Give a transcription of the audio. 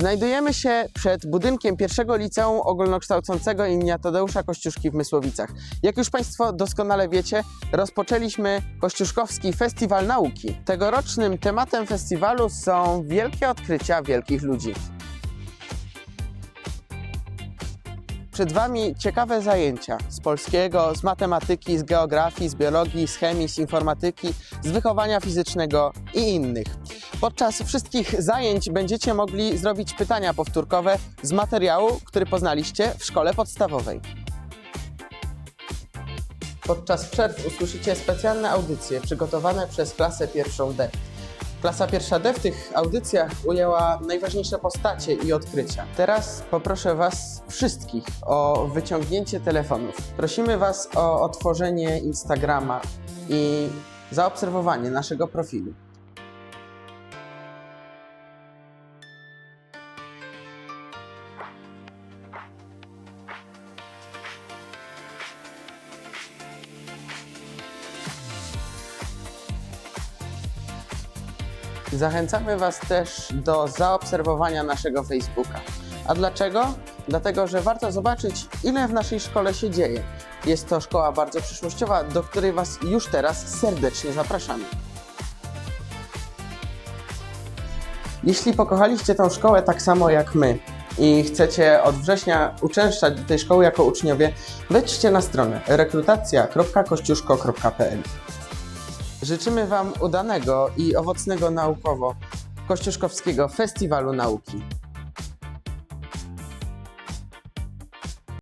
Znajdujemy się przed budynkiem pierwszego liceum ogólnokształcącego imienia Tadeusza Kościuszki w Mysłowicach. Jak już Państwo doskonale wiecie, rozpoczęliśmy Kościuszkowski Festiwal Nauki. Tegorocznym tematem festiwalu są wielkie odkrycia wielkich ludzi. Przed Wami ciekawe zajęcia z polskiego, z matematyki, z geografii, z biologii, z chemii, z informatyki, z wychowania fizycznego i innych. Podczas wszystkich zajęć będziecie mogli zrobić pytania powtórkowe z materiału, który poznaliście w szkole podstawowej. Podczas przerw usłyszycie specjalne audycje przygotowane przez klasę pierwszą D. Klasa pierwsza D w tych audycjach ujęła najważniejsze postacie i odkrycia. Teraz poproszę Was wszystkich o wyciągnięcie telefonów. Prosimy Was o otworzenie Instagrama i zaobserwowanie naszego profilu. Zachęcamy Was też do zaobserwowania naszego Facebooka. A dlaczego? Dlatego, że warto zobaczyć, ile w naszej szkole się dzieje. Jest to szkoła bardzo przyszłościowa, do której Was już teraz serdecznie zapraszamy. Jeśli pokochaliście tą szkołę tak samo jak my i chcecie od września uczęszczać do tej szkoły jako uczniowie, wejdźcie na stronę rekrutacja.kościuszko.pl. Życzymy Wam udanego i owocnego naukowo Kościuszkowskiego Festiwalu Nauki.